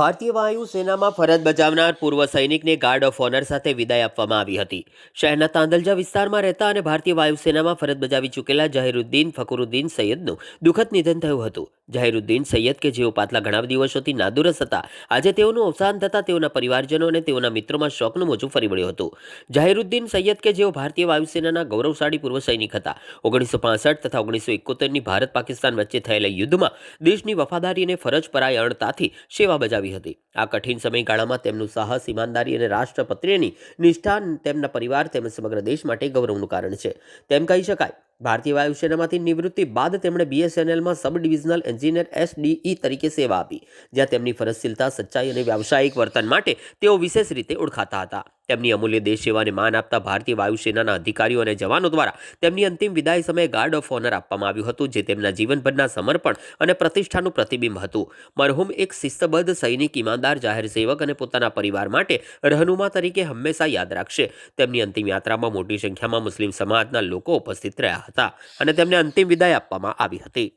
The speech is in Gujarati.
ભારતીય વાયુ સેનામાં ફરજ બજાવનાર પૂર્વ સૈનિકને ગાર્ડ ઓફ ઓનર સાથે વિદાય આપવામાં આવી હતી. શહેરના તાંદલજા વિસ્તારમાં રહેતા અને ભારતીય વાયુસેનામાં ફરજ બજાવી ચૂકેલા જહીરુદ્દીન ફકરુદ્દીન સૈયદનું દુઃખદ નિધન થયું હતું. જહીરુદ્દીન સૈયદ કે જેઓ પાછલા ઘણા દિવસોથી નાદુરસ્ત હતા, આજે તેઓનું અવસાન થતાં તેઓના પરિવારજનો અને તેઓના મિત્રોમાં શોકનું મોજું ફરી વળ્યું હતું. જહીરુદ્દીન સૈયદ કે જેઓ ભારતીય વાયુસેનાના ગૌરવશાળી પૂર્વ સૈનિક હતા, ઓગણીસો પાસઠ તથા ઓગણીસો એકોતેરની ભારત પાકિસ્તાન વચ્ચે થયેલા યુદ્ધમાં દેશની વફાદારી અને ફરજ પરાયણતાથી સેવા બજાવી હતી. આ કઠિન સમયગાળામાં તેમનું સાહસ, ઈમાનદારી અને રાષ્ટ્ર પ્રત્યેની નિષ્ઠા તેમના પરિવાર તેમજ સમગ્ર દેશ માટે ગૌરવનું કારણ છે. તેમ કહી શકાય, ભારતીય વાયુસેનામાંથી નિવૃત્તિ બાદ તેમણે બીએસએનએલમાં સબ ડિવિઝનલ એન્જિનિયર એસડીઈ તરીકે સેવા આપી, જ્યાં તેમની ફરજશીલતા, સચ્ચાઈ અને વ્યાવસાયિક વર્તન માટે તેઓ વિશેષ રીતે ઓળખાતા હતા. તેમની અમૂલ્ય દેશ સેવાને માન આપતા ભારતીય વાયુસેનાના અધિકારીઓ અને જવાનો દ્વારા તેમની અંતિમ વિદાય સમયે ગાર્ડ ઓફ ઓનર આપવામાં આવ્યું હતું, જે તેમના જીવનભરના સમર્પણ અને પ્રતિષ્ઠાનું પ્રતિબિંબ હતું. મરહુમ એક શિસ્તબદ્ધ સૈનિક, ઈમાનદાર, જાહેર સેવક અને પોતાના પરિવાર માટે રહનુમા તરીકે હંમેશા યાદ રાખશે. તેમની અંતિમ યાત્રામાં મોટી સંખ્યામાં મુસ્લિમ સમાજના લોકો ઉપસ્થિત રહ્યા હતા અને તેમને અંતિમ વિદાય આપવામાં આવી હતી.